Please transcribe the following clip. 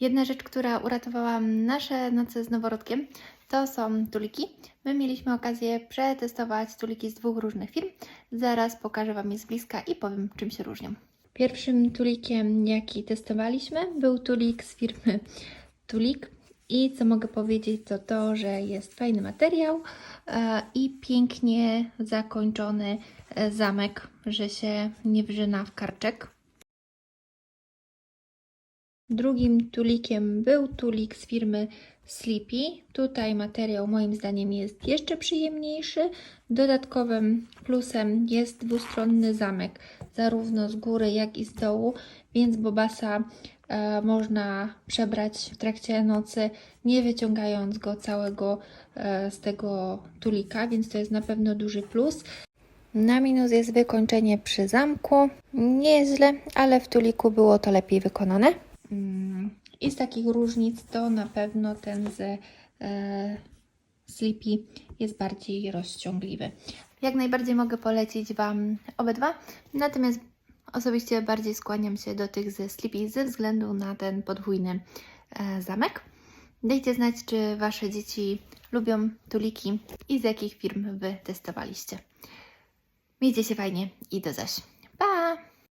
Jedna rzecz, która uratowała nasze noce z noworodkiem, to są tuliki. My mieliśmy okazję przetestować tuliki z dwóch różnych firm. Zaraz pokażę Wam je z bliska i powiem, czym się różnią. Pierwszym tulikiem, jaki testowaliśmy, był tulik z firmy Tulik. I co mogę powiedzieć, to to, że jest fajny materiał e, i pięknie zakończony e, zamek, że się nie wrzyna w karczek. Drugim tulikiem był tulik z firmy Sleepy. Tutaj materiał moim zdaniem jest jeszcze przyjemniejszy. Dodatkowym plusem jest dwustronny zamek, zarówno z góry, jak i z dołu, więc Bobasa e, można przebrać w trakcie nocy, nie wyciągając go całego e, z tego tulika, więc to jest na pewno duży plus. Na minus jest wykończenie przy zamku. Nie jest źle, ale w tuliku było to lepiej wykonane. I z takich różnic to na pewno ten ze e, Sleepy jest bardziej rozciągliwy. Jak najbardziej mogę polecić Wam obydwa, natomiast osobiście bardziej skłaniam się do tych ze Sleepy ze względu na ten podwójny e, zamek. Dajcie znać, czy Wasze dzieci lubią tuliki i z jakich firm Wy testowaliście. Miejcie się fajnie i do zaś.